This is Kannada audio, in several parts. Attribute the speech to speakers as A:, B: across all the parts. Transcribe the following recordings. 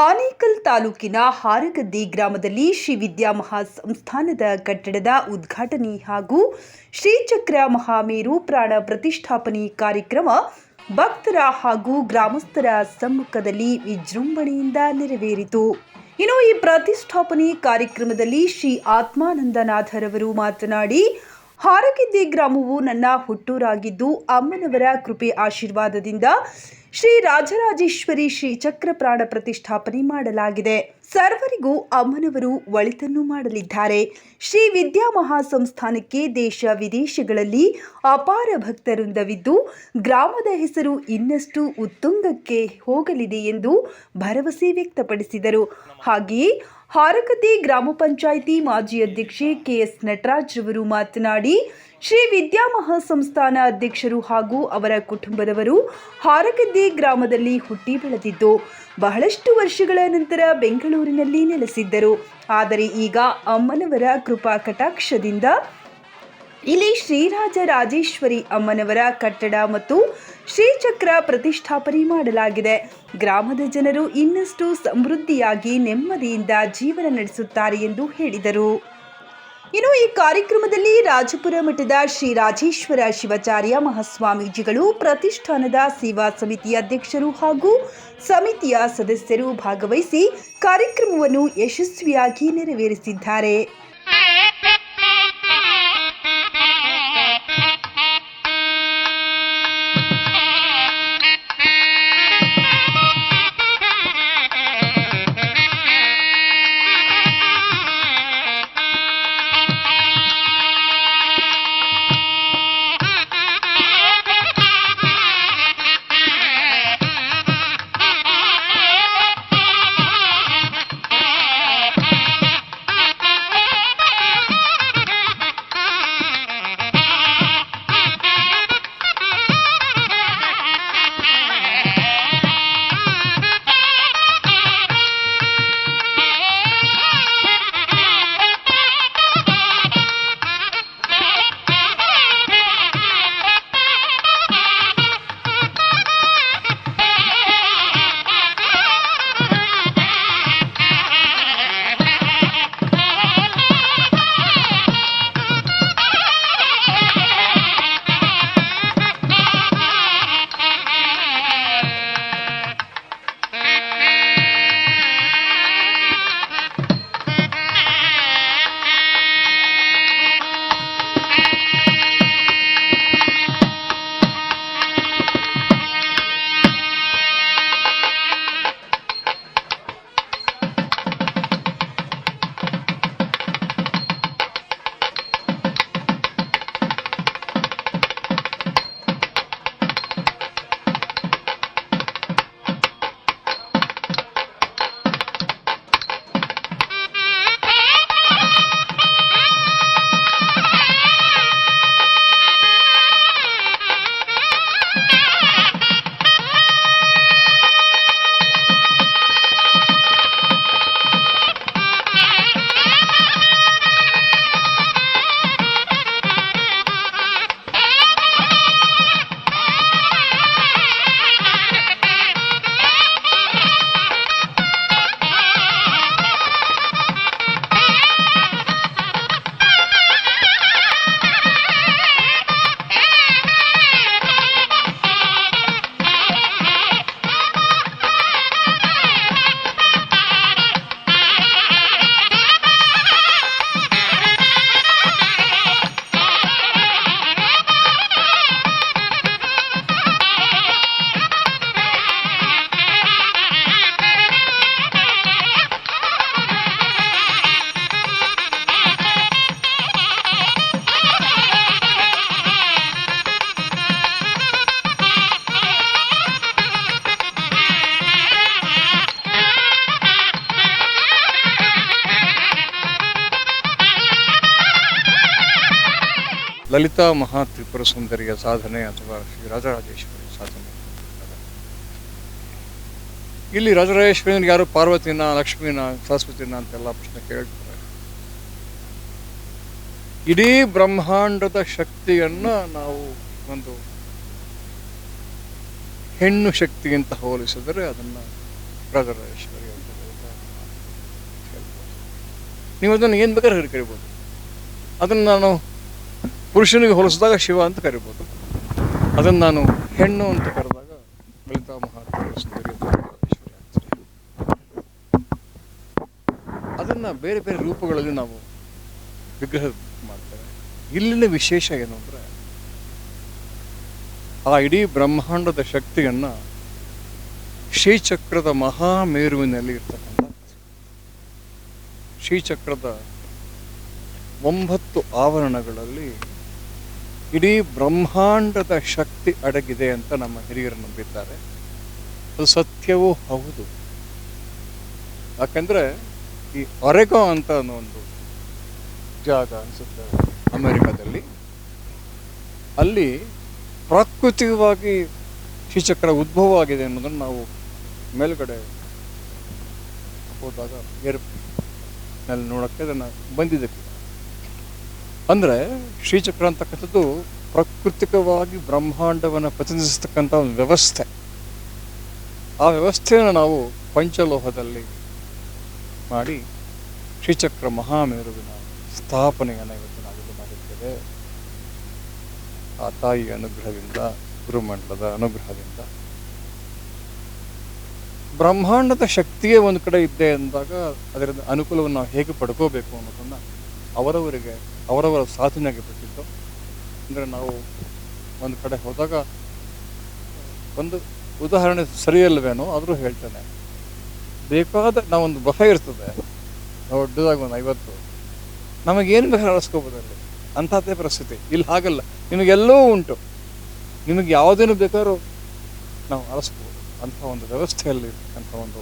A: ಆನೇಕಲ್ ತಾಲೂಕಿನ ಹಾರಗದ್ದಿ ಗ್ರಾಮದಲ್ಲಿ ಶ್ರೀ ವಿದ್ಯಾ ಮಹಾ ಸಂಸ್ಥಾನದ ಕಟ್ಟಡದ ಉದ್ಘಾಟನೆ ಹಾಗೂ ಶ್ರೀಚಕ್ರ ಮಹಾಮೇರು ಪ್ರಾಣ ಪ್ರತಿಷ್ಠಾಪನೆ ಕಾರ್ಯಕ್ರಮ ಭಕ್ತರ ಹಾಗೂ ಗ್ರಾಮಸ್ಥರ ಸಮ್ಮುಖದಲ್ಲಿ ವಿಜೃಂಭಣೆಯಿಂದ ನೆರವೇರಿತು. ಇನ್ನು ಈ ಪ್ರತಿಷ್ಠಾಪನೆ ಕಾರ್ಯಕ್ರಮದಲ್ಲಿ ಶ್ರೀ ಆತ್ಮಾನಂದನಾಥರವರು ಮಾತನಾಡಿ, ಹಾರಗಿದ್ದೆ ಗ್ರಾಮವು ನನ್ನ ಹುಟ್ಟೂರಾಗಿದ್ದು ಅಮ್ಮನವರ ಕೃಪೆ ಆಶೀರ್ವಾದದಿಂದ ಶ್ರೀ ರಾಜರಾಜೇಶ್ವರಿ ಶ್ರೀ ಚಕ್ರ ಪ್ರಾಣ ಪ್ರತಿಷ್ಠಾಪನೆ ಮಾಡಲಾಗಿದೆ. ಸರ್ವರಿಗೂ ಅಮ್ಮನವರು ಒಳಿತನ್ನು ಮಾಡಲಿದ್ದಾರೆ. ಶ್ರೀ ವಿದ್ಯಾ ಮಹಾಸಂಸ್ಥಾನಕ್ಕೆ ದೇಶ ವಿದೇಶಗಳಲ್ಲಿ ಅಪಾರ ಭಕ್ತವೃಂದವಿದ್ದು ಗ್ರಾಮದ ಹೆಸರು ಇನ್ನಷ್ಟು ಉತ್ತುಂಗಕ್ಕೆ ಹೋಗಲಿದೆ ಎಂದು ಭರವಸೆ ವ್ಯಕ್ತಪಡಿಸಿದರು. ಹಾಗೆಯೇ ಹಾರಕತಿ ಗ್ರಾಮ ಪಂಚಾಯಿತಿ ಮಾಜಿ ಅಧ್ಯಕ್ಷೆ ಕೆಎಸ್ ನಟರಾಜ್ ಅವರು ಮಾತನಾಡಿ ಶ್ರೀ ವಿದ್ಯಾ ಮಹಾಸಂಸ್ಥಾನ ಅಧ್ಯಕ್ಷರು ಹಾಗೂ ಅವರ ಕುಟುಂಬದವರು ಹಾರಗದ್ದೆ ಗ್ರಾಮದಲ್ಲಿ ಹುಟ್ಟಿ ಬೆಳೆದಿದ್ದು ಬಹಳಷ್ಟು ವರ್ಷಗಳ ನಂತರ ಬೆಂಗಳೂರಿನಲ್ಲಿ ನೆಲೆಸಿದ್ದರು. ಆದರೆ ಈಗ ಅಮ್ಮನವರ ಕೃಪಾ ಕಟಾಕ್ಷದಿಂದ ಇಲ್ಲಿ ಶ್ರೀರಾಜ ರಾಜೇಶ್ವರಿ ಅಮ್ಮನವರ ಕಟ್ಟಡ ಮತ್ತು ಶ್ರೀಚಕ್ರ ಪ್ರತಿಷ್ಠಾಪನೆ ಮಾಡಲಾಗಿದೆ. ಗ್ರಾಮದ ಜನರು ಇನ್ನಷ್ಟು ಸಮೃದ್ಧಿಯಾಗಿ ನೆಮ್ಮದಿಯಿಂದ ಜೀವನ ನಡೆಸುತ್ತಾರೆ ಎಂದು ಹೇಳಿದರು. ಇನ್ನು ಈ ಕಾರ್ಯಕ್ರಮದಲ್ಲಿ ರಾಜಪುರ ಮಠದ ಶ್ರೀ ರಾಜೇಶ್ವರ ಶಿವಾಚಾರ್ಯ ಮಹಾಸ್ವಾಮೀಜಿಗಳು, ಪ್ರತಿಷ್ಠಾನದ ಸೇವಾ ಸಮಿತಿ ಅಧ್ಯಕ್ಷರು ಹಾಗೂ ಸಮಿತಿಯ ಸದಸ್ಯರು ಭಾಗವಹಿಸಿ ಕಾರ್ಯಕ್ರಮವನ್ನು ಯಶಸ್ವಿಯಾಗಿ ನೆರವೇರಿಸಿದ್ದಾರೆ.
B: ಲಲಿತಾ ಮಹಾ ತ್ರಿಪುರ ಸುಂದರಿಯ ಸಾಧನೆ ಅಥವಾ ಶ್ರೀ ರಾಜರಾಜೇಶ್ವರಿ ಸಾಧನೆ. ಇಲ್ಲಿ ರಾಜರಾಜೇಶ್ವರಿ ಯಾರು ಪಾರ್ವತಿನ, ಲಕ್ಷ್ಮಿನ, ಸರಸ್ವತಿನ ಅಂತೆಲ್ಲ ಪ್ರಶ್ನೆ ಕೇಳ್ತಾರೆ. ಇಡೀ ಬ್ರಹ್ಮಾಂಡದ ಶಕ್ತಿಯನ್ನ ನಾವು ಒಂದು ಹೆಣ್ಣು ಶಕ್ತಿಗಿಂತ ಹೋಲಿಸಿದರೆ ಅದನ್ನ ರಾಜರಾಜೇಶ್ವರಿ ಅಂತ ನೀವು ಅದನ್ನು ಏನು ಬೇಕಾದ್ರೆ ಕೇಳ್ಬೋದು. ಅದನ್ನು ನಾನು ಪುರುಷನಿಗೆ ಹೋಲಿಸಿದಾಗ ಶಿವ ಅಂತ ಕರಿಬೋದು. ಅದನ್ನು ನಾನು ಹೆಣ್ಣು ಅಂತ ಕರೆದಾಗ ಲಲಿತಾ ಮಹಾತ್ಮ ಸುಂದರಿ ಅದನ್ನು ಬೇರೆ ಬೇರೆ ರೂಪಗಳಲ್ಲಿ ನಾವು ವಿಗ್ರಹ ಮಾಡ್ತೇವೆ. ಇಲ್ಲಿನ ವಿಶೇಷ ಏನು ಅಂದರೆ, ಆ ಇಡೀ ಬ್ರಹ್ಮಾಂಡದ ಶಕ್ತಿಯನ್ನು ಶ್ರೀಚಕ್ರದ ಮಹಾಮೇರುವಿನಲ್ಲಿ ಇರ್ತಕ್ಕಂಥ ಶ್ರೀಚಕ್ರದ ಒಂಬತ್ತು ಆವರಣಗಳಲ್ಲಿ ಇಡೀ ಬ್ರಹ್ಮಾಂಡದ ಶಕ್ತಿ ಅಡಗಿದೆ ಅಂತ ನಮ್ಮ ಹಿರಿಯರು ನಂಬಿದ್ದಾರೆ. ಅದು ಸತ್ಯವೂ ಹೌದು? ಯಾಕಂದ್ರೆ ಈ ಒರೆಗೋ ಅಂತ ಒಂದು ಜಾಗ ಅನಿಸುತ್ತೆ ಅಮೆರಿಕದಲ್ಲಿ. ಅಲ್ಲಿ ಪ್ರಾಕೃತಿಕವಾಗಿ ಶ್ರೀಚಕ್ರ ಉದ್ಭವ ಆಗಿದೆ ಅನ್ನೋದನ್ನು ನಾವು ಮೇಲ್ಗಡೆ ಹೋದಾಗ ಏರ್ನಲ್ಲಿ ನೋಡೋಕ್ಕೆ ಅದನ್ನು ಬಂದಿದ್ದಕ್ಕೆ. ಅಂದರೆ ಶ್ರೀಚಕ್ರ ಅಂತಕ್ಕಂಥದ್ದು ಪ್ರಾಕೃತಿಕವಾಗಿ ಬ್ರಹ್ಮಾಂಡವನ್ನು ಪ್ರತಿನಿಧಿಸತಕ್ಕಂಥ ಒಂದು ವ್ಯವಸ್ಥೆ. ಆ ವ್ಯವಸ್ಥೆಯನ್ನು ನಾವು ಪಂಚಲೋಹದಲ್ಲಿ ಮಾಡಿ ಶ್ರೀಚಕ್ರ ಮಹಾಮೇರುವಿನ ಸ್ಥಾಪನೆಯನ್ನು ಇವತ್ತು ನಾವಿಲ್ಲಿ ಮಾಡಿದ್ದೇವೆ. ಆ ತಾಯಿಯ ಅನುಗ್ರಹದಿಂದ, ಗುರುಮಂಡಲದ ಅನುಗ್ರಹದಿಂದ. ಬ್ರಹ್ಮಾಂಡದ ಶಕ್ತಿಯೇ ಒಂದು ಕಡೆ ಇದ್ದೆ ಅಂದಾಗ ಅದರಿಂದ ಅನುಕೂಲವನ್ನು ನಾವು ಹೇಗೆ ಪಡ್ಕೋಬೇಕು ಅನ್ನೋದನ್ನು ಅವರವರಿಗೆ, ಅವರವರ ಸಾಧನೆಗೆ ಬಿಟ್ಟಿದ್ದು. ಅಂದರೆ ನಾವು ಒಂದು ಕಡೆ ಹೋದಾಗ, ಒಂದು ಉದಾಹರಣೆ ಸರಿಯಲ್ವೇನೋ ಆದರೂ ಹೇಳ್ತೇನೆ. ಬೇಕಾದ ನಾವೊಂದು ಬಫೆ ಇರ್ತದೆ ದೊಡ್ಡದಾಗಿ ಒಂದು ಐವತ್ತು. ನಮಗೇನು ಬೇಕಾದ್ರೆ ಅಳಿಸ್ಕೋಬೋದಲ್ಲಿ ಅಂಥದ್ದೇ ಪರಿಸ್ಥಿತಿ. ಇಲ್ಲಿ ಹಾಗಲ್ಲ. ನಿಮಗೆಲ್ಲೋ ಉಂಟು. ನಿಮಗೆ ಯಾವುದೇನು ಬೇಕಾದ್ರೂ ನಾವು ಅಳಿಸ್ಬೋದು ಅಂಥ ಒಂದು ವ್ಯವಸ್ಥೆಯಲ್ಲಿ ಇರ್ತಕ್ಕಂಥ ಒಂದು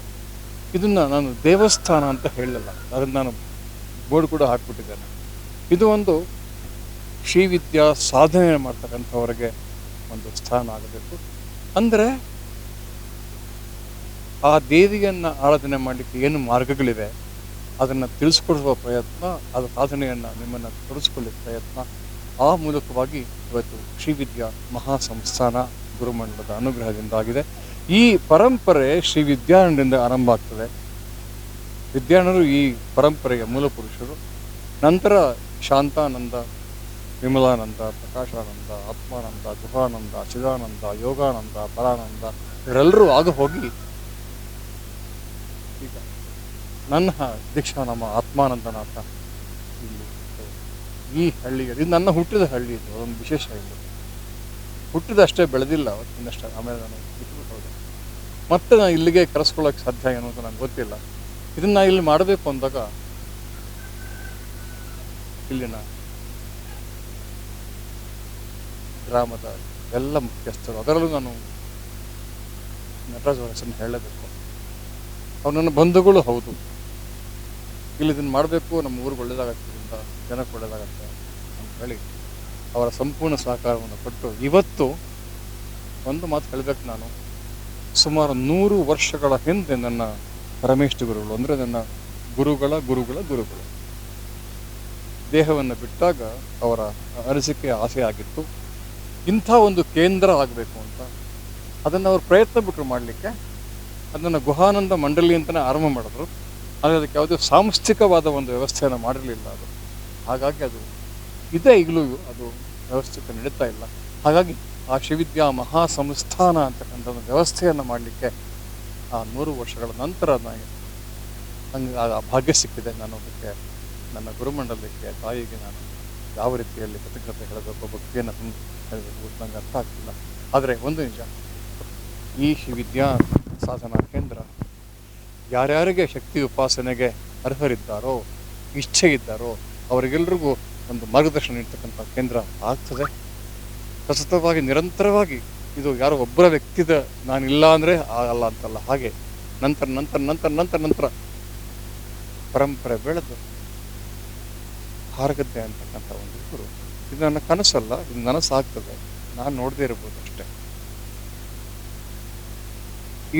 B: ಇದನ್ನು ನಾನು ದೇವಸ್ಥಾನ ಅಂತ ಹೇಳಲಿಲ್ಲ. ಅದನ್ನು ನಾನು ಬೋರ್ಡ್ ಕೂಡ ಹಾಕ್ಬಿಟ್ಟಿದ್ದಾನೆ. ಇದು ಒಂದು ಶ್ರೀವಿದ್ಯಾ ಸಾಧನೆ ಮಾಡ್ತಕ್ಕಂಥವ್ರಿಗೆ ಒಂದು ಸ್ಥಾನ ಆಗಬೇಕು. ಅಂದರೆ ಆ ದೇವಿಯನ್ನು ಆರಾಧನೆ ಮಾಡಲಿಕ್ಕೆ ಏನು ಮಾರ್ಗಗಳಿವೆ? ಅದನ್ನು ತಿಳಿಸ್ಕೊಡುವ ಪ್ರಯತ್ನ ಅದು ಸಾಧನೆಯನ್ನು ನಿಮ್ಮನ್ನು ತೋರಿಸ್ಕೊಳ್ಳಿಕ್ಕೆ ಪ್ರಯತ್ನ, ಆ ಮೂಲಕವಾಗಿ ಇವತ್ತು ಶ್ರೀವಿದ್ಯಾ ಮಹಾ ಸಂಸ್ಥಾನ ಗುರುಮಂಡಲದ ಅನುಗ್ರಹದಿಂದ ಆಗಿದೆ ಈ ಪರಂಪರೆ ಶ್ರೀ ವಿದ್ಯಾರಣ್ಯದಿಂದ ಆರಂಭ ಆಗ್ತದೆ. ವಿದ್ಯಾನಂದರು ಈ ಪರಂಪರೆಯ ಮೂಲ ಪುರುಷರು. ನಂತರ ಶಾಂತಾನಂದ, ವಿಮಲಾನಂದ, ಪ್ರಕಾಶಾನಂದ, ಆತ್ಮಾನಂದ, ಗುಹಾನಂದ, ಚಿದಾನಂದ, ಯೋಗಾನಂದ, ಪರಾನಂದ ಇವರೆಲ್ಲರೂ ಆಗ ಹೋಗಿ ಈಗ ನನ್ನ ದೀಕ್ಷಾ ನಮ್ಮ ಆತ್ಮಾನಂದನಾಥ ಇಲ್ಲಿ ಈ ಹಳ್ಳಿಯಲ್ಲಿ ಇದು ನನ್ನ ಹುಟ್ಟಿದ ಹಳ್ಳಿ ಇದು, ಅದೊಂದು ವಿಶೇಷ ಇಲ್ಲಿ. ಹುಟ್ಟಿದಷ್ಟೇ ಬೆಳೆದಿಲ್ಲ ಅವತ್ತಿನಷ್ಟೇ, ಆಮೇಲೆ ನಾನು ಬಿಟ್ಟು ಹೋದೆ. ಮತ್ತೆ ನಾನು ಇಲ್ಲಿಗೆ ಕರೆಸ್ಕೊಳ್ಳೋಕೆ ಸಾಧ್ಯ ಏನು ಅಂತ ನಂಗೆ ಗೊತ್ತಿಲ್ಲ. ಇದನ್ನ ಇಲ್ಲಿ ಮಾಡಬೇಕು ಅಂದಾಗ ಇಲ್ಲಿನ ಗ್ರಾಮದ ಎಲ್ಲ ಮುಖ್ಯಸ್ಥರು, ಅದರಲ್ಲೂ ನಾನು ನಟರಾಜ್ ಅವರ ಹೆಸರನ್ನು ಹೇಳಬೇಕು. ಅವ್ರು ನನ್ನ ಬಂಧುಗಳು ಹೌದು. ಇಲ್ಲಿ ಇದನ್ನು ಮಾಡಬೇಕು, ನಮ್ಮ ಊರಿಗೆ ಒಳ್ಳೇದಾಗತ್ತದಿಂದ ಜನಕ್ಕೆ ಒಳ್ಳೇದಾಗತ್ತೆ ಅಂತ ಹೇಳಿ ಅವರ ಸಂಪೂರ್ಣ ಸಹಕಾರವನ್ನು ಕೊಟ್ಟು ಇವತ್ತು ಒಂದು ಮಾತು ಹೇಳಬೇಕು ನಾನು. ಸುಮಾರು ನೂರು ವರ್ಷಗಳ ಹಿಂದೆ ನನ್ನ ಪರಮೇಶ್ವರ ಗುರುಗಳು ಅಂದರೆ ನನ್ನ ಗುರುಗಳ ಗುರುಗಳ ಗುರುಗಳು. ದೇಹವನ್ನು ಬಿಟ್ಟಾಗ ಅವರ ಅನಿಸಿಕೆ ಆಸೆ ಆಗಿತ್ತು. ಇಂಥ ಒಂದು ಕೇಂದ್ರ ಆಗಬೇಕು ಅಂತ ಅದನ್ನು ಅವರು ಪ್ರಯತ್ನ ಬಿಟ್ಟರು ಮಾಡಲಿಕ್ಕೆ ಅದನ್ನು ಗುಹಾನಂದ ಮಂಡಳಿ ಅಂತಲೇ ಆರಂಭ ಮಾಡಿದ್ರು. ಆದರೆ ಅದಕ್ಕೆ ಯಾವುದೇ ಸಾಂಸ್ಥಿಕವಾದ ಒಂದು ವ್ಯವಸ್ಥೆಯನ್ನು ಮಾಡಿರಲಿಲ್ಲ ಅದು. ಹಾಗಾಗಿ ಅದು ಇದೆ ಈಗಲೂ ಅದು ವ್ಯವಸ್ಥಿತ ನಡೀತಾ ಇಲ್ಲ. ಹಾಗಾಗಿ ಆ ಶಿವಿದ್ಯಾ ಮಹಾಸಂಸ್ಥಾನ ಅಂತಕ್ಕಂಥ ಒಂದು ವ್ಯವಸ್ಥೆಯನ್ನು ಮಾಡಲಿಕ್ಕೆ ಆ ನೂರು ವರ್ಷಗಳ ನಂತರ ನನಗೆ ನಂಗೆ ಆ ಭಾಗ್ಯ ಸಿಕ್ಕಿದೆ. ನಾನು ಅದಕ್ಕೆ ನನ್ನ ಗುರುಮಂಡಲಕ್ಕೆ, ತಾಯಿಗೆ ನಾನು ಯಾವ ರೀತಿಯಲ್ಲಿ ಕೃತಜ್ಞತೆ ಹೇಳಬೇಕು ಭಕ್ತಿಯನ್ನು ಹೇಳಬೇಕು ನಂಗೆ ಅರ್ಥ ಆಗ್ತಿಲ್ಲ. ಆದರೆ ಒಂದು ನಿಜ, ಈ ವಿದ್ಯಾ ಸಾಧನಾ ಕೇಂದ್ರ ಯಾರ್ಯಾರಿಗೆ ಶಕ್ತಿ ಉಪಾಸನೆಗೆ ಅರ್ಹರಿದ್ದಾರೋ ಇಚ್ಛೆ ಇದ್ದಾರೋ ಅವರಿಗೆಲ್ರಿಗೂ ಒಂದು ಮಾರ್ಗದರ್ಶನ ನೀಡ್ತಕ್ಕಂಥ ಕೇಂದ್ರ ಆಗ್ತದೆ. ಸತತವಾಗಿ, ನಿರಂತರವಾಗಿ ಇದು ಯಾರೋ ಒಬ್ಬರ ವ್ಯಕ್ತಿದ ನಾನಿಲ್ಲ ಅಂದರೆ ಆಗಲ್ಲ ಅಂತಲ್ಲ. ಹಾಗೆ ನಂತರ ನಂತರ ನಂತರ ನಂತರ ನಂತರ ಪರಂಪರೆ ಬೆಳೆದು ಹಾರಗದ್ದೆ ಅಂತಕ್ಕಂಥ ಒಂದು ಗುರು ಇದು ನನ್ನ ಕನಸಲ್ಲ, ಇದು ನನಸಾಗ್ತದೆ ನಾನು ನೋಡದೇ ಇರ್ಬೋದು ಅಷ್ಟೇ.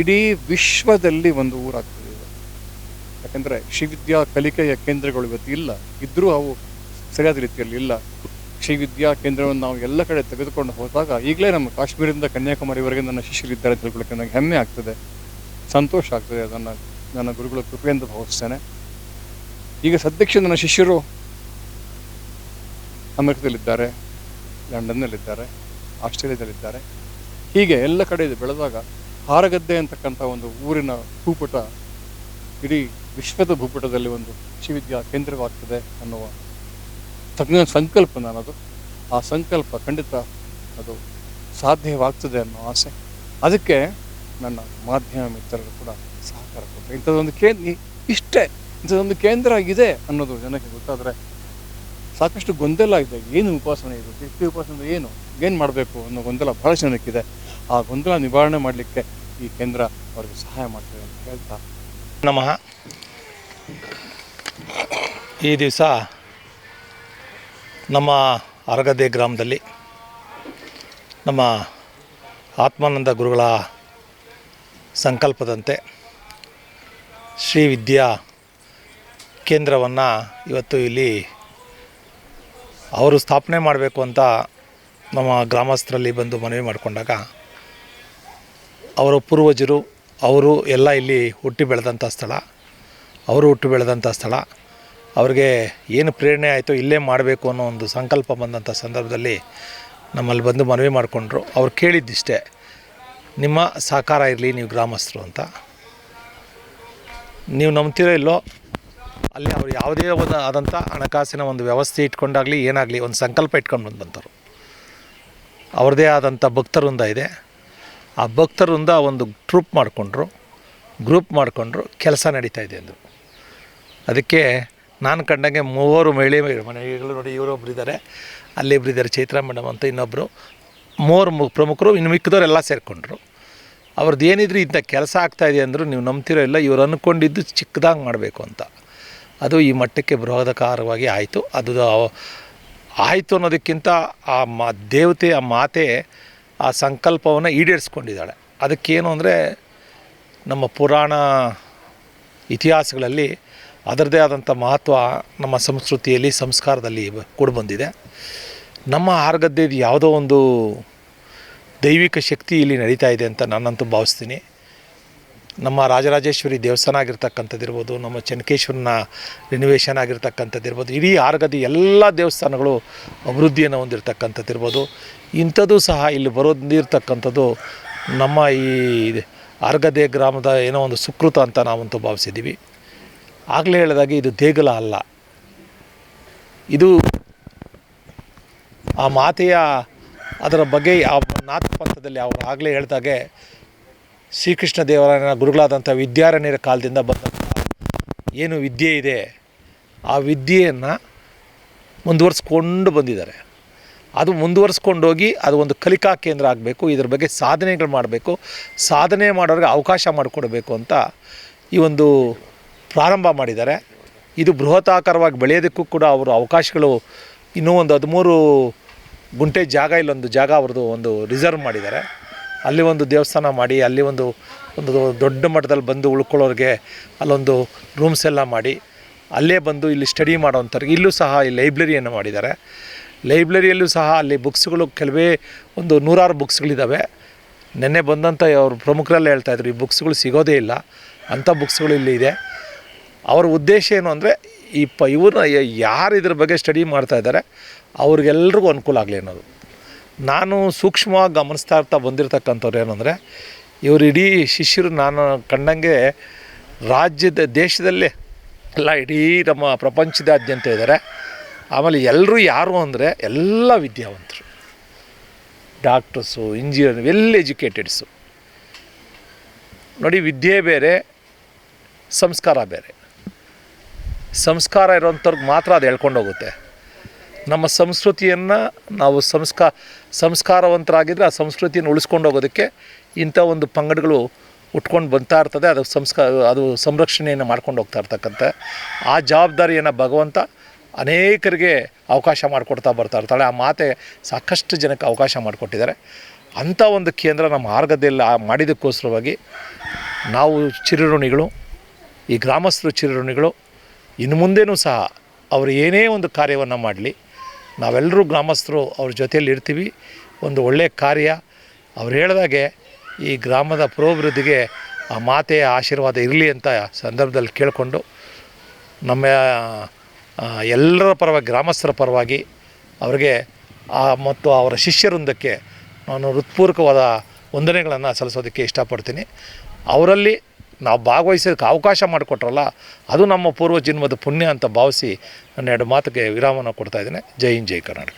B: ಇಡೀ ವಿಶ್ವದಲ್ಲಿ ಒಂದು ಊರಾಗ್ತದೆ ಇದು. ಯಾಕಂದರೆ ಶ್ರೀವಿದ್ಯಾ ಕಲಿಕೆಯ ಕೇಂದ್ರಗಳು ಇವತ್ತು ಇಲ್ಲ. ಇದ್ದರೂ ಅವು ಸರಿಯಾದ ರೀತಿಯಲ್ಲಿ ಇಲ್ಲ. ಶ್ರೀವಿದ್ಯಾ ಕೇಂದ್ರವನ್ನು ನಾವು ಎಲ್ಲ ಕಡೆ ತೆಗೆದುಕೊಂಡು ಹೋದಾಗ ಈಗಲೇ ನಮ್ಮ ಕಾಶ್ಮೀರದಿಂದ ಕನ್ಯಾಕುಮಾರಿವರೆಗೆ ನನ್ನ ಶಿಷ್ಯರಿದ್ದಾರೆ ತಿಳ್ಕೊಳಕ್ಕೆ ನನಗೆ ಹೆಮ್ಮೆ ಆಗ್ತದೆ. ಸಂತೋಷ ಆಗ್ತದೆ ಅದನ್ನು ನನ್ನ ಗುರುಗಳ ಕೃಪೆಯಿಂದ ಭಾವಿಸ್ತೇನೆ. ಈಗ ಸದ್ಯಕ್ಕೆ ನನ್ನ ಶಿಷ್ಯರು ಅಮೆರಿಕದಲ್ಲಿದ್ದಾರೆ, ಲಂಡನ್ನಲ್ಲಿದ್ದಾರೆ, ಆಸ್ಟ್ರೇಲಿಯಾದಲ್ಲಿದ್ದಾರೆ. ಹೀಗೆ ಎಲ್ಲ ಕಡೆ ಇದು ಬೆಳೆದಾಗ ಹಾರಗದ್ದೆ ಅಂತಕ್ಕಂಥ ಒಂದು ಊರಿನ ಭೂಪಟ, ಇಡೀ ವಿಶ್ವದ ಭೂಪಟದಲ್ಲಿ ಒಂದು ಶಿವಿದ್ಯಾ ಕೇಂದ್ರವಾಗ್ತದೆ ಅನ್ನುವ ತಜ್ಞ ಸಂಕಲ್ಪ ನಾನದು ಆ ಸಂಕಲ್ಪ ಖಂಡಿತ ಅದು ಸಾಧ್ಯವಾಗ್ತದೆ ಅನ್ನೋ ಆಸೆ. ಅದಕ್ಕೆ ನನ್ನ ಮಾಧ್ಯಮ ಮಿತ್ರರು ಕೂಡ ಸಹಕಾರ ಕೊಟ್ಟರು. ಇಂಥದ್ದೊಂದು ಕೇಂದ್ರ ಇಷ್ಟೇ ಇಂಥದ್ದೊಂದು ಕೇಂದ್ರ ಇದೆ ಅನ್ನೋದು ಜನಕ್ಕೆ ಗೊತ್ತಾದರೆ ಸಾಕಷ್ಟು ಗೊಂದಲ ಇದೆ. ಏನು ಉಪಾಸನೆ ಇದು? ಶಕ್ತಿ ಉಪಾಸನೆ ಏನು? ಏನು ಮಾಡಬೇಕು ಅನ್ನೋ ಗೊಂದಲ ಭಾಳ ಜನಕ್ಕಿದೆ. ಆ ಗೊಂದಲ ನಿವಾರಣೆ ಮಾಡಲಿಕ್ಕೆ ಈ ಕೇಂದ್ರ ಅವರಿಗೆ ಸಹಾಯ ಮಾಡ್ತದೆ ಅಂತ ಹೇಳ್ತಾ
C: ನಮಃ. ಈ ದಿವಸ ನಮ್ಮ ಅರಗದೆ ಗ್ರಾಮದಲ್ಲಿ ನಮ್ಮ ಆತ್ಮಾನಂದ ಗುರುಗಳ ಸಂಕಲ್ಪದಂತೆ ಶ್ರೀ ವಿದ್ಯಾ ಕೇಂದ್ರವನ್ನು ಇವತ್ತು ಇಲ್ಲಿ ಅವರು ಸ್ಥಾಪನೆ ಮಾಡಬೇಕು ಅಂತ ನಮ್ಮ ಗ್ರಾಮಸ್ಥರಲ್ಲಿ ಬಂದು ಮನವಿ ಮಾಡಿಕೊಂಡಾಗ ಅವರ ಪೂರ್ವಜರು, ಅವರು ಎಲ್ಲ ಇಲ್ಲಿ ಹುಟ್ಟಿ ಬೆಳೆದಂಥ ಸ್ಥಳ, ಅವರು ಹುಟ್ಟಿ ಬೆಳೆದಂಥ ಸ್ಥಳ. ಅವ್ರಿಗೆ ಏನು ಪ್ರೇರಣೆ ಆಯಿತು ಇಲ್ಲೇ ಮಾಡಬೇಕು ಅನ್ನೋ ಒಂದು ಸಂಕಲ್ಪ ಬಂದಂಥ ಸಂದರ್ಭದಲ್ಲಿ ನಮ್ಮಲ್ಲಿ ಬಂದು ಮನವಿ ಮಾಡಿಕೊಂಡ್ರು. ಅವ್ರು ಕೇಳಿದ್ದಿಷ್ಟೇ, ನಿಮ್ಮ ಸಹಕಾರ ಇರಲಿ, ನೀವು ಗ್ರಾಮಸ್ಥರು ಅಂತ. ನೀವು ನಂಬ್ತೀರೋ ಇಲ್ಲೋ, ಅಲ್ಲಿ ಅವ್ರು ಯಾವುದೇ ಒಂದು ಆದಂಥ ಹಣಕಾಸಿನ ಒಂದು ವ್ಯವಸ್ಥೆ ಇಟ್ಕೊಂಡಾಗಲಿ, ಏನಾಗಲಿ, ಒಂದು ಸಂಕಲ್ಪ ಇಟ್ಕೊಂಡು ಬಂದು ಬಂತರು ಅವ್ರದ್ದೇ ಆದಂಥ ಭಕ್ತವೃಂದ ಇದೆ. ಆ ಭಕ್ತರಿಂದ ಒಂದು ಟ್ರೂಪ್ ಮಾಡಿಕೊಂಡ್ರು, ಗ್ರೂಪ್ ಮಾಡಿಕೊಂಡ್ರು, ಕೆಲಸ ನಡೀತಾ ಇದೆ ಅಂದರು. ಅದಕ್ಕೆ ನಾನು ಕಂಡಂಗೆ ಮೂವರು ಮಹಿಳೆ ಮನೆಗಳು ನೋಡಿ ಇವರೊಬ್ರು ಇದ್ದಾರೆ. ಅಲ್ಲಿಬ್ರು ಇದ್ದಾರೆ. ಚೈತ್ರಾ ಮೇಡಮ್ ಅಂತ ಇನ್ನೊಬ್ಬರು ಮೂವರು ಪ್ರಮುಖರು, ಇನ್ನು ಮಿಕ್ಕದವರೆಲ್ಲ ಸೇರಿಕೊಂಡ್ರು. ಅವ್ರದ್ದು ಏನಿದ್ರು ಇಂಥ ಕೆಲಸ ಆಗ್ತಾಯಿದೆ ಅಂದರು ನೀವು ನಂಬ್ತಿರೋ ಇಲ್ಲ, ಇವ್ರು ಅಂದ್ಕೊಂಡಿದ್ದು ಚಿಕ್ಕದಾಗಿ ಮಾಡಬೇಕು ಅಂತ. ಅದು ಈ ಮಟ್ಟಕ್ಕೆ ಬೃಹದಕಾರವಾಗಿ ಆಯಿತು. ಅದು ಆಯಿತು ಅನ್ನೋದಕ್ಕಿಂತ ಆ ಮಾ ದೇವತೆ, ಆ ಮಾತೆ, ಆ ಸಂಕಲ್ಪವನ್ನು ಈಡೇರಿಸ್ಕೊಂಡಿದ್ದಾಳೆ. ಅದಕ್ಕೇನು ಅಂದರೆ ನಮ್ಮ ಪುರಾಣ ಇತಿಹಾಸಗಳಲ್ಲಿ ಅದರದೇ ಆದಂಥ ಮಹತ್ವ ನಮ್ಮ ಸಂಸ್ಕೃತಿಯಲ್ಲಿ, ಸಂಸ್ಕಾರದಲ್ಲಿ ಕೂಡ ಬಂದಿದೆ. ನಮ್ಮ ಆರ್ಗದ್ದೆದು ಯಾವುದೋ ಒಂದು ದೈವಿಕ ಶಕ್ತಿ ಇಲ್ಲಿ ನಡೀತಾ ಇದೆ ಅಂತ ನಾನಂತೂ ಭಾವಿಸ್ತೀನಿ. ನಮ್ಮ ರಾಜರಾಜೇಶ್ವರಿ ದೇವಸ್ಥಾನ ಆಗಿರ್ತಕ್ಕಂಥದ್ದಿರ್ಬೋದು ನಮ್ಮ ಚೆನ್ನಕೇಶ್ವರನ ರಿನೋವೇಷನ್ ಆಗಿರ್ತಕ್ಕಂಥದ್ದಿರ್ಬೋದು ಇಡೀ ಆರ್ಗದ ಎಲ್ಲ ದೇವಸ್ಥಾನಗಳು ಅಭಿವೃದ್ಧಿಯನ್ನು ಹೊಂದಿರತಕ್ಕಂಥದ್ದಿರ್ಬೋದು ಇಂಥದ್ದು ಸಹ ಇಲ್ಲಿ ಬರೋದಿರ್ತಕ್ಕಂಥದ್ದು ನಮ್ಮ ಈ ಆರ್ಗದೆ ಗ್ರಾಮದ ಏನೋ ಒಂದು ಸುಕೃತ ಅಂತ ನಾವಂತೂ ಭಾವಿಸಿದ್ದೀವಿ. ಆಗಲೇ ಹೇಳಿದಾಗೆ ಇದು ದೇಗುಲ ಅಲ್ಲ. ಇದು ಆ ಮಾತೆಯ ಅದರ ಬಗ್ಗೆ ಆ ನಾಥ ಪಂಥದಲ್ಲಿ ಅವರು ಆಗಲೇ ಹೇಳ್ದಾಗೆ ಶ್ರೀಕೃಷ್ಣ ದೇವರಾಯನ ಗುರುಗಳಾದಂಥ ವಿದ್ಯಾರಣ್ಯರ ಕಾಲದಿಂದ ಬಂದಂಥ ಏನು ವಿದ್ಯೆ ಇದೆ, ಆ ವಿದ್ಯೆಯನ್ನು ಮುಂದುವರಿಸ್ಕೊಂಡು ಬಂದಿದ್ದಾರೆ. ಅದು ಮುಂದುವರಿಸ್ಕೊಂಡೋಗಿ ಅದು ಒಂದು ಕಲಿಕಾ ಕೇಂದ್ರ ಆಗಬೇಕು, ಇದ್ರ ಬಗ್ಗೆ ಸಾಧನೆಗಳು ಮಾಡಬೇಕು, ಸಾಧನೆ ಮಾಡೋರಿಗೆ ಅವಕಾಶ ಮಾಡಿಕೊಡಬೇಕು ಅಂತ ಈ ಒಂದು ಪ್ರಾರಂಭ ಮಾಡಿದ್ದಾರೆ. ಇದು ಬೃಹತಾಕಾರವಾಗಿ ಬೆಳೆಯೋದಕ್ಕೂ ಕೂಡ ಅವರು ಅವಕಾಶಗಳು ಇನ್ನೂ ಒಂದು ಹದಿಮೂರು ಗುಂಟೆ ಜಾಗ, ಇಲ್ಲೊಂದು ಜಾಗ ಅವ್ರದ್ದು ಒಂದು ರಿಸರ್ವ್ ಮಾಡಿದ್ದಾರೆ. ಅಲ್ಲಿ ಒಂದು ದೇವಸ್ಥಾನ ಮಾಡಿ, ಅಲ್ಲಿ ಒಂದು ಒಂದು ದೊಡ್ಡ ಮಟ್ಟದಲ್ಲಿ ಬಂದು ಉಳ್ಕೊಳ್ಳೋರಿಗೆ ಅಲ್ಲೊಂದು ರೂಮ್ಸ್ ಎಲ್ಲ ಮಾಡಿ, ಅಲ್ಲೇ ಬಂದು ಇಲ್ಲಿ ಸ್ಟಡಿ ಮಾಡೋವಂಥವ್ರಿಗೆ ಇಲ್ಲೂ ಸಹ ಈ ಲೈಬ್ರರಿಯನ್ನು ಮಾಡಿದ್ದಾರೆ. ಲೈಬ್ರರಿಯಲ್ಲೂ ಸಹ ಅಲ್ಲಿ ಬುಕ್ಸ್ಗಳು ಕೆಲವೇ ಒಂದು ನೂರಾರು ಬುಕ್ಸ್ಗಳಿದ್ದಾವೆ. ನಿನ್ನೆ ಬಂದಂಥ ಅವ್ರ ಪ್ರಮುಖರೆಲ್ಲ ಹೇಳ್ತಾಯಿದ್ರು ಈ ಬುಕ್ಸ್ಗಳು ಸಿಗೋದೇ ಇಲ್ಲ, ಅಂಥ ಬುಕ್ಸ್ಗಳು ಇಲ್ಲಿ ಇದೆ. ಅವ್ರ ಉದ್ದೇಶ ಏನು ಅಂದರೆ ಈ ಪ ಇವ್ರನ್ನ ಯಾರು ಇದ್ರ ಬಗ್ಗೆ ಸ್ಟಡಿ ಮಾಡ್ತಾ ಇದ್ದಾರೆ ಅವ್ರಿಗೆಲ್ರಿಗೂ ಅನುಕೂಲ ಆಗಲಿ ಅನ್ನೋದು. ನಾನು ಸೂಕ್ಷ್ಮವಾಗಿ ಗಮನಿಸ್ತಾ ಇರ್ತಾ ಬಂದಿರತಕ್ಕಂಥವ್ರು ಏನಂದರೆ ಇವರು ಇಡೀ ಶಿಷ್ಯರು ನಾನು ಕಂಡಂಗೆ ರಾಜ್ಯದ, ದೇಶದಲ್ಲೇ ಎಲ್ಲ ಇಡೀ ನಮ್ಮ ಪ್ರಪಂಚದಾದ್ಯಂತ ಇದ್ದಾರೆ ಆಮೇಲೆ ಎಲ್ಲರೂ ಯಾರು ಅಂದರೆ ಎಲ್ಲ ವಿದ್ಯಾವಂತರು. ಡಾಕ್ಟರ್ಸು, ಇಂಜಿನಿಯರ್ ವೆಲ್ ಎಜುಕೇಟೆಡ್ಸು ನೋಡಿ, ವಿದ್ಯೆ ಬೇರೆ, ಸಂಸ್ಕಾರ ಬೇರೆ. ಸಂಸ್ಕಾರ ಇರೋಂಥವ್ರಿಗೆ ಮಾತ್ರ ಅದು ಹೇಳ್ಕೊಂಡು ಹೋಗುತ್ತೆ ನಮ್ಮ ಸಂಸ್ಕೃತಿಯನ್ನು ನಾವು ಸಂಸ್ಕಾ ಸಂಸ್ಕಾರವಂತರಾಗಿದ್ದರೆ ಆ ಸಂಸ್ಕೃತಿಯನ್ನು ಉಳಿಸ್ಕೊಂಡು ಹೋಗೋದಕ್ಕೆ ಇಂಥ ಒಂದು ಪಂಗಡಗಳು ಉಟ್ಕೊಂಡು ಬರ್ತಾ ಇರ್ತದೆ. ಅದು ಸಂಸ್ಕಾರ ಅದು ಸಂರಕ್ಷಣೆಯನ್ನು ಮಾಡ್ಕೊಂಡು ಹೋಗ್ತಾ ಇರ್ತಕ್ಕಂಥ, ಆ ಜವಾಬ್ದಾರಿಯನ್ನು ಭಗವಂತ ಅನೇಕರಿಗೆ ಅವಕಾಶ ಮಾಡಿಕೊಡ್ತಾ ಬರ್ತಾ ಇರ್ತಾಳೆ. ಆ ಮಾತೆ ಸಾಕಷ್ಟು ಜನಕ್ಕೆ ಅವಕಾಶ ಮಾಡಿಕೊಟ್ಟಿದ್ದಾರೆ. ಅಂಥ ಒಂದು ಕೇಂದ್ರ ನಮ್ಮ ಮಾರ್ಗದಲ್ಲಿ ಮಾಡಿದ್ದಕ್ಕೋಸ್ಕರವಾಗಿ ನಾವು ಚಿರಋಣಿಗಳು, ಈ ಗ್ರಾಮಸ್ಥರು ಚಿರಋಣಿಗಳು ಇನ್ನು ಮುಂದೆನೂ ಸಹ ಅವರು ಏನೇ ಒಂದು ಕಾರ್ಯವನ್ನು ಮಾಡಲಿ, ನಾವೆಲ್ಲರೂ ಗ್ರಾಮಸ್ಥರು ಅವ್ರ ಜೊತೆಯಲ್ಲಿ ಇರ್ತೀವಿ. ಒಂದು ಒಳ್ಳೆಯ ಕಾರ್ಯ. ಅವ್ರು ಹೇಳಿದಾಗೆ ಈ ಗ್ರಾಮದ ಪುರೋಭಿವೃದ್ಧಿಗೆ ಆ ಮಾತೆಯ ಆಶೀರ್ವಾದ ಇರಲಿ ಅಂತ ಸಂದರ್ಭದಲ್ಲಿ ಕೇಳಿಕೊಂಡು, ನಮ್ಮ ಎಲ್ಲರ ಪರವಾಗಿ, ಗ್ರಾಮಸ್ಥರ ಪರವಾಗಿ ಅವರಿಗೆ ಆ ಮತ್ತು ಅವರ ಶಿಷ್ಯವೃಂದಕ್ಕೆ ನಾನು ಹೃತ್ಪೂರ್ವಕವಾದ ವಂದನೆಗಳನ್ನು ಸಲ್ಲಿಸೋದಕ್ಕೆ ಇಷ್ಟಪಡ್ತೀನಿ. ಅವರಲ್ಲಿ ನಾವು ಭಾಗವಹಿಸೋದಕ್ಕೆ ಅವಕಾಶ ಮಾಡಿಕೊಟ್ರಲ್ಲ, ಅದು ನಮ್ಮ ಪೂರ್ವ ಜನ್ಮದ ಪುಣ್ಯ ಅಂತ ಭಾವಿಸಿ ನನ್ನ ಎರಡು ಮಾತಿಗೆ ವಿರಾಮನ ಕೊಡ್ತಾ ಇದ್ದೇನೆ. ಜೈ ಹಿಂದ್, ಜೈ ಕರ್ನಾಟಕ.